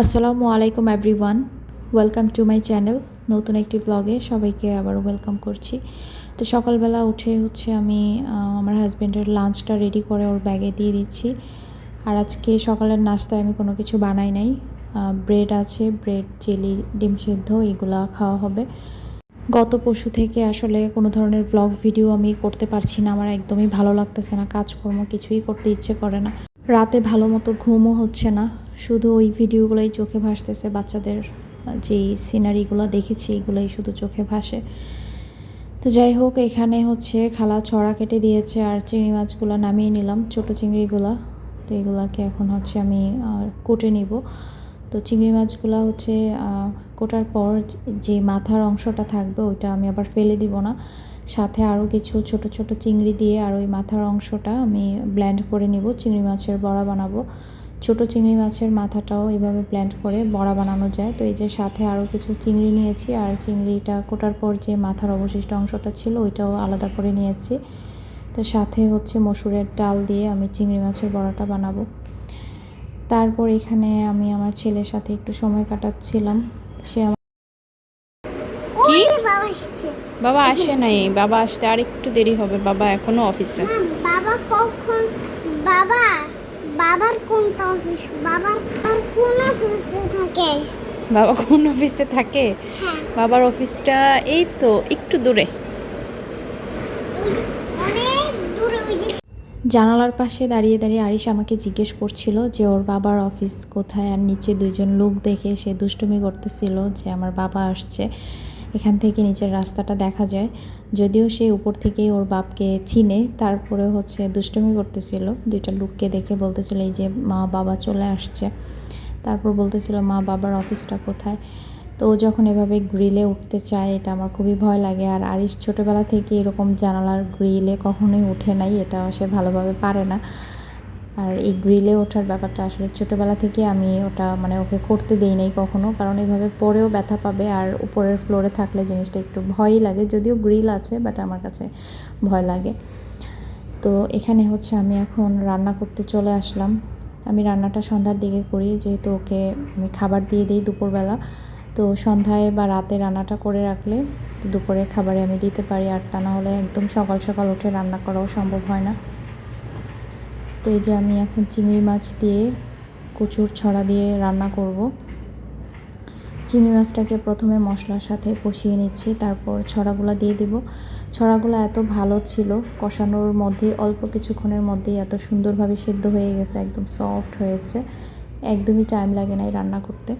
আসসালামু আলাইকুম everyone. Welcome to my channel নতুন একটি ব্লগে সবাইকে আবার ওয়েলকাম করছি। তো সকালবেলা উঠে হচ্ছে আমি আমার হাজব্যান্ডের লাঞ্চটা রেডি করে ওর ব্যাগে দিয়ে দিচ্ছি। আর আজকে সকালের নাস্তায় আমি কোনো কিছু বানাই নাই। ব্রেড আছে ব্রেড চিলি ডিম সিদ্ধ, এগুলা খাওয়া হবে। গত পশু থেকে আসলে কোনো ধরনের ব্লগ ভিডিও আমি করতে পারছি না। আমার একদমই ভালো লাগতেছে না। কাজকর্ম কিছুই করতে ইচ্ছে করে না। রাতে ভালো মতো ঘুমও হচ্ছে না। শুধু ওই ভিডিওগুলোই চোখে ভাসতেছে, বাচ্চাদের যে সিনারিগুলো দেখেছি, এগুলোই শুধু চোখে ভাসে। তো যাই হোক, এখানে হচ্ছে খালা ছড়া কেটে দিয়েছে আর চিংড়ি মাছগুলো নামিয়ে নিলাম, ছোটো চিংড়িগুলো। তো এগুলাকে এখন হচ্ছে আমি কুটে নিব। তো চিংড়ি মাছগুলো হচ্ছে কোটার পর যে মাথার অংশটা থাকবে, ওইটা আমি আবার ফেলে দিব না। সাথে আরও কিছু ছোট ছোট চিংড়ি দিয়ে আর ওই মাথার অংশটা আমি ব্ল্যান্ড করে নিব, চিংড়ি মাছের বড়া বানাবো। ছোট চিংড়ি মাছের মাথাটাও এভাবে ব্লেন্ড করে বড়া বানানো যায়। তো এই যে সাথে আরও কিছু চিংড়ি নিয়েছি আর চিংড়িটা কোটার পর যে মাথার অবশিষ্ট অংশটা ছিল ওইটাও আলাদা করে নিয়েছি। তো সাথে হচ্ছে মসুরের ডাল দিয়ে আমি চিংড়ি মাছের বড়াটা বানাবো। তারপর এখানে আমি আমার ছেলের সাথে একটু সময় কাটাচ্ছিলাম। সে আমার কি? বাবা আসে নাই বাবা আসতে আর একটু দেরি হবে বাবা এখনও অফিসে বাবা কখন? বাবা বাবার কোনটা অফিস বাবার কোন অফিসে থাকে? বাবা কোন অফিসে থাকে? হ্যাঁ। বাবার অফিসটা এই তো একটু দূরে। অনেক দূরে ওই যে জানালার পাশে দাঁড়িয়ে দাঁড়িয়ে আরিশ আমাকে জিজ্ঞেস করছিল যে ওর বাবার অফিস কোথায় আর নিচে দুইজন লোক দেখে সে দুষ্টুমি করতেছিল যে আমার বাবা আসছে। এখান থেকে নিচের রাস্তাটা দেখা যায়। যদিও সে উপর থেকেই ওর বাপকে চিনে, তারপরে হচ্ছে দুষ্টুমি করতেছিল। দুইটা লোককে দেখে বলতেছিল, এই যে মা বাবা চলে আসছে। তারপর বলতেছিল, মা বাবার অফিসটা কোথায়? তো ও যখন এভাবে গ্রিলে উঠতে চায়, এটা আমার খুবই ভয় লাগে। আর আরিশ ছোটোবেলা থেকে এরকম জানালার গ্রিলে কখনোই উঠে নাই, এটা সে ভালোভাবে পারে না। আর এই গ্রিলে ওঠার ব্যাপারটা আসলে ছোটোবেলা থেকে আমি ওটা মানে ওকে করতে দেই নাই কখনো, কারণ এইভাবে পরেও ব্যথা পাবে আর উপরের ফ্লোরে থাকলে জিনিসটা একটু ভয়ই লাগে। যদিও গ্রিল আছে বাট আমার কাছে ভয় লাগে। তো এখানে হচ্ছে আমি এখন রান্না করতে চলে আসলাম। আমি রান্নাটা সন্ধ্যার দিকে করি, যেহেতু ওকে আমি খাবার দিয়ে দিই দুপুরবেলা। তো সন্ধ্যায় বা রাতে রান্নাটা করে রাখলে দুপুরের খাবারে আমি দিতে পারি, আর তা না হলে একদম সকাল সকাল উঠে রান্না করাও সম্ভব হয় না। তো এই যে আমি এখন চিংড়ি মাছ দিয়ে কচুর ছড়া দিয়ে রান্না করব। চিংড়ি মাছটাকে প্রথমে মশলার সাথে কষিয়ে নিচ্ছি, তারপর ছড়াগুলো দিয়ে দিব। ছড়াগুলো এত ভালো ছিল, কষানোর মধ্যে, অল্প কিছুক্ষণের মধ্যেই এত সুন্দরভাবে সিদ্ধ হয়ে গেছে, একদম সফট হয়েছে। একদমই টাইম লাগে নাই রান্না করতে।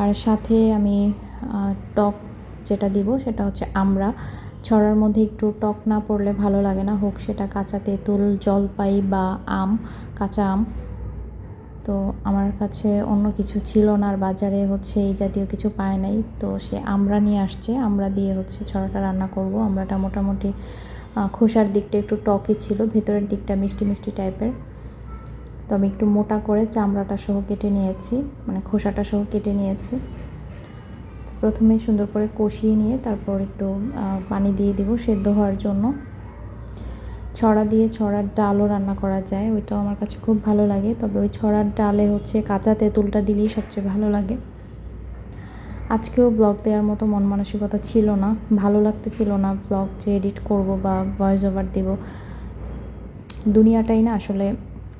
আর সাথে আমি টক যেটা দিব, সেটা হচ্ছে আমরা ছড়ার মধ্যে একটু টক না পড়লে ভালো লাগে না। হোক, সেটা কাঁচা তেঁতুল, জলপাই বা আম, কাঁচা আম। তো আমার কাছে অন্য কিছু ছিল না আর বাজারে হচ্ছে এই জাতীয় কিছু পায় নাই। তো সে আমরা নিয়ে আসছে। আমরা দিয়ে হচ্ছে ছড়াটা রান্না করব। আমরাটা মোটামুটি খোসার দিকটা একটু টকই ছিল। ভেতরের দিকটা মিষ্টি মিষ্টি টাইপের। তো আমি একটু মোটা করে চামড়াটা সহ কেটে নিয়েছি। মানে খোসাটা সহ কেটে নিয়েছি। প্রথমে সুন্দর করে কষিয়ে নিয়ে তারপর একটু পানি দিয়ে দিব সেদ্ধ হওয়ার জন্য। ছড়া দিয়ে ছড়ার ডালও রান্না করা যায়, ওইটাও আমার কাছে খুব ভালো লাগে। তবে ওই ছড়ার ডালে হচ্ছে কাঁচা তেঁতুলটা দিলেই সবচেয়ে ভালো লাগে। আজকেও ব্লগ দেওয়ার মতো মন মানসিকতা ছিল না, ভালো লাগতেছিল না ব্লগ যে এডিট করব বা ভয়েস ওভার দিব। দুনিয়াটাই না আসলে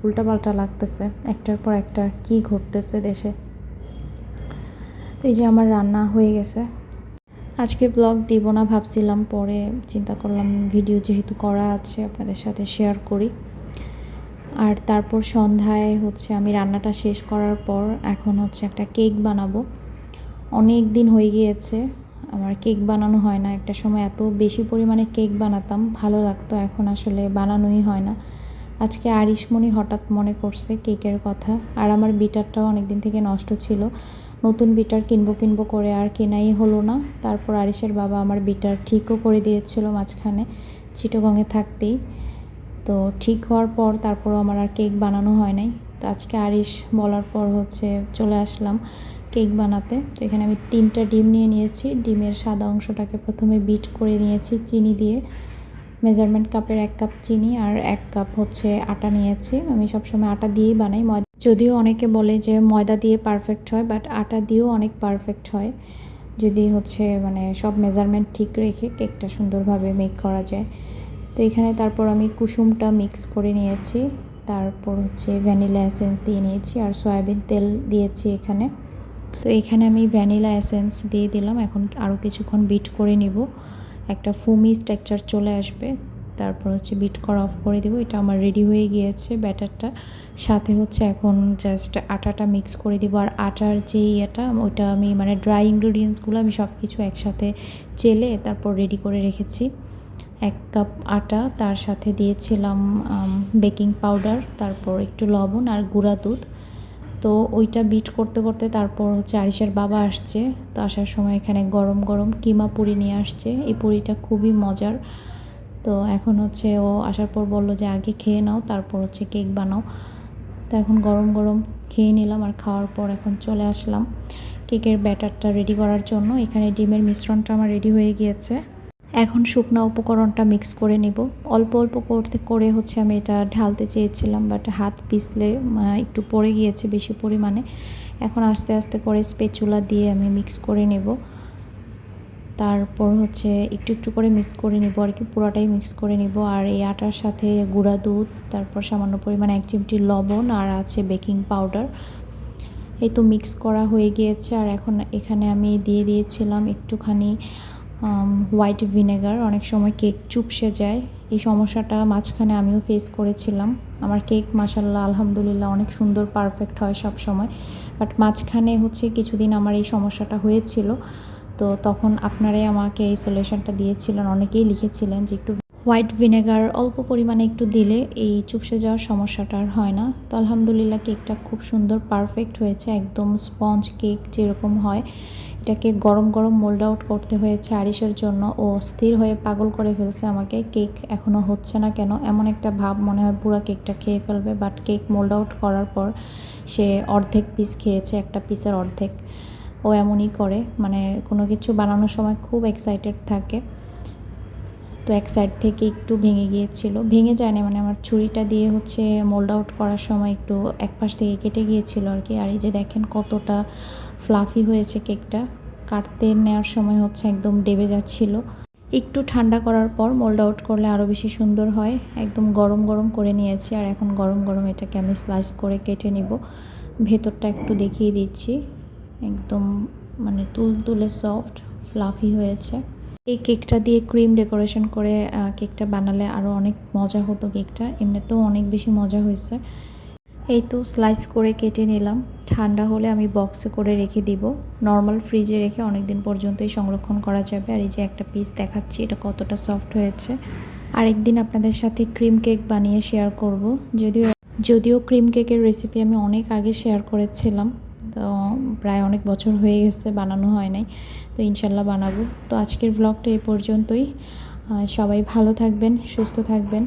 উল্টাপাল্টা লাগতেছে, একটার পর একটা কি ঘটতেছে দেশে। এই যে আমার রান্না হয়ে গেছে। আজকে ব্লগ দিব না ভাবছিলাম, পরে চিন্তা করলাম ভিডিও যেহেতু করা আছে আপনাদের সাথে শেয়ার করি। আর তারপর সন্ধ্যায় হচ্ছে আমি রান্নাটা শেষ করার পর এখন হচ্ছে একটা কেক বানাবো। অনেক দিন হয়ে গিয়েছে, আমার কেক বানানো হয় না। একটা সময় এত বেশি পরিমাণে কেক বানাতাম, ভালো লাগতো, এখন আসলে বানানোই হয় না। আজকে আরিশমণি হঠাৎ মনে করছে কেকের কথা, আর আমার বিটারটাও অনেক দিন থেকে নষ্ট ছিল। নতুন বিটার কিনবো কিনবো করে আর কেনাই হলো না। তারপর আরিশের বাবা আমার বিটার ঠিকও করে দিয়েছিল মাঝখানে চিটোগঙে থাকতেই। তো ঠিক হওয়ার পর তারপরও আমার আর কেক বানানো হয় নাই। তো আজকে আরিশ বলার পর হচ্ছে চলে আসলাম কেক বানাতে। তো এখানে আমি তিনটা ডিম নিয়ে নিয়েছি। ডিমের সাদা অংশটাকে প্রথমে বিট করে নিয়েছি চিনি দিয়ে। মেজারমেন্ট কাপের এক কাপ চিনি আর এক কাপ হচ্ছে আটা নিয়েছি। আমি সবসময় আটা দিয়েই বানাই। ময়দা যদিও অনেকে বলে যে ময়দা দিয়ে পারফেক্ট হয় বাট আটা দিয়েও অনেক পারফেক্ট হয়। যদি হচ্ছে মানে সব মেজারমেন্ট ঠিক রেখে কেকটা সুন্দরভাবে মেক করা যায়। তো এখানে তারপর আমি কুসুমটা মিক্স করে নিয়েছি। তারপর হচ্ছে ভ্যানিলা এসেন্স দিয়ে নিয়েছি আর সয়াবিন তেল দিয়েছি এখানে। তো এখানে আমি ভ্যানিলা এসেন্স দিয়ে দিলাম। এখন আরও কিছুক্ষণ বিট করে নিব। একটা ফুমি স্ট্রাকচার চলে আসবে। তারপর হচ্ছে বিট করা অফ করে দেবো। এটা আমার রেডি হয়ে গিয়েছে ব্যাটারটা। সাথে হচ্ছে এখন জাস্ট আটাটা মিক্স করে দিব। আর আটার যে ইয়েটা, ওইটা আমি মানে ড্রাই ইনগ্রিডিয়েন্টসগুলো আমি সব কিছু একসাথে চেলে তারপর রেডি করে রেখেছি। এক কাপ আটা, তার সাথে দিয়েছিলাম বেকিং পাউডার তারপর একটু লবণ আর গুঁড়া দুধ। তো ওইটা বিট করতে করতে তারপর হচ্ছে আরিসের বাবা আসছে। তো আসার সময় এখানে গরম গরম কিমা পুরি নিয়ে আসছে। এই পুরিটা খুবই মজার। তো এখন হচ্ছে ও আসার পর বলল যে, আগে খেয়ে নাও, তারপর হচ্ছে কেক বানাও। তো এখন গরম গরম খেয়ে নিলাম আর খাওয়ার পর এখন চলে আসলাম কেকের ব্যাটারটা রেডি করার জন্য। এখানে ডিমের মিশ্রণটা আমার রেডি হয়ে গিয়েছে। এখন শুকনো উপকরণটা মিক্স করে নিব। অল্প অল্প করতে, করে হচ্ছে আমি এটা ঢালতে চেয়েছিলাম, বাট হাত পিছলে একটু পড়ে গিয়েছে বেশি পরিমাণে। এখন আস্তে আস্তে করে স্পেচুলা দিয়ে আমি মিক্স করে নেব। তারপর হচ্ছে একটু একটু করে মিক্স করে নিব আর কি, পুরোটাই মিক্স করে নিব। আর এই আটার সাথে গুঁড়া দুধ, তারপর সামান্য পরিমাণে এক চিমটি লবণ আর আছে বেকিং পাউডার এই তো মিক্স করা হয়ে গিয়েছে আর এখন এখানে আমি দিয়ে দিয়েছিলাম একটুখানি হোয়াইট ভিনেগার অনেক সময় কেক চুপসে যায়। এই সমস্যাটা মাঝখানে আমিও ফেস করেছিলাম। আমার কেক মাসাল্লাহ আলহামদুলিল্লাহ অনেক সুন্দর পারফেক্ট হয় সব সময় বাট মাঝখানে হচ্ছে কিছুদিন আমার এই সমস্যাটা হয়েছিল। তো তখন আপনারাই আমাকে এই সলিউশনটা দিয়েছিলেন। অনেকেই লিখেছিলেন যে একটু হোয়াইট ভিনেগার অল্প পরিমাণে একটু দিলে এই চুপসে যাওয়ার সমস্যাটা আর হয় না। তো আলহামদুলিল্লাহ কেকটা খুব সুন্দর পারফেক্ট হয়েছে, একদম স্পঞ্জ কেক যেরকম হয়। এটাকে গরম গরম মোল্ড আউট করতে হয়েছে আরিসের জন্য। ও স্থির হয়ে পাগল করে ফেলছে আমাকে। কেক এখনও হচ্ছে না কেন? এমন একটা ভাব মনে হয় পুরো কেকটা খেয়ে ফেলবে। বাট কেক মোল্ড আউট করার পর সে অর্ধেক পিস খেয়েছে, একটা পিসের অর্ধেক। ও এমনই করে। মানে কোনো কিছু বানানোর সময় খুব এক্সাইটেড থাকে। তো এক সাইড থেকে একটু ভেঙে গিয়েছিল। ভেঙে যায় না মানে আমার ছুরিটা দিয়ে হচ্ছে মোল্ড আউট করার সময় একটু এক পাশ থেকে কেটে গিয়েছিল আর কি। আর এই যে দেখেন কতটা ফ্লাফি হয়েছে কেকটা। কাটতে নেওয়ার সময় হচ্ছে একদম ডেবে যাচ্ছিল। একটু ঠান্ডা করার পর মোল্ড আউট করলে আরও বেশি সুন্দর হয়। একদম গরম গরম করে নিয়েছি আর এখন গরম গরম এটাকে আমি স্লাইস করে কেটে নিব। ভেতরটা একটু দেখিয়ে দিচ্ছি। একদম মানে তুলতুলে সফট ফ্লাফি হয়েছে। এই কেকটা দিয়ে ক্রিম ডেকোরেশন করে কেকটা বানালে আরও অনেক মজা হতো কেকটা। এমনিতেও অনেক বেশি মজা হয়েছে। এই তো স্লাইস করে কেটে নিলাম। ঠান্ডা হলে আমি বক্সে করে রেখে দিব। নর্মাল ফ্রিজে রেখে অনেক দিন পর্যন্তই সংরক্ষণ করা যাবে। আর এই যে একটা পিস দেখাচ্ছি, এটা কতটা সফট হয়েছে। আরেকদিন আপনাদের সাথে ক্রিম কেক বানিয়ে শেয়ার করব। যদিও যদিও ক্রিম কেকের রেসিপি আমি অনেক আগে শেয়ার করেছিলাম। তো প্রায় অনেক বছর হয়ে গেছে, বানানো হয় নাই। তো ইনশাল্লাহ বানাবো। তো আজকের ব্লগটা এই পর্যন্তই। সবাই ভালো থাকবেন, সুস্থ থাকবেন।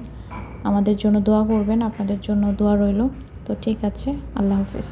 আমাদের জন্য দোয়া করবেন, আপনাদের জন্য দোয়া রইল। তো ঠিক আছে, আল্লাহ হাফেজ।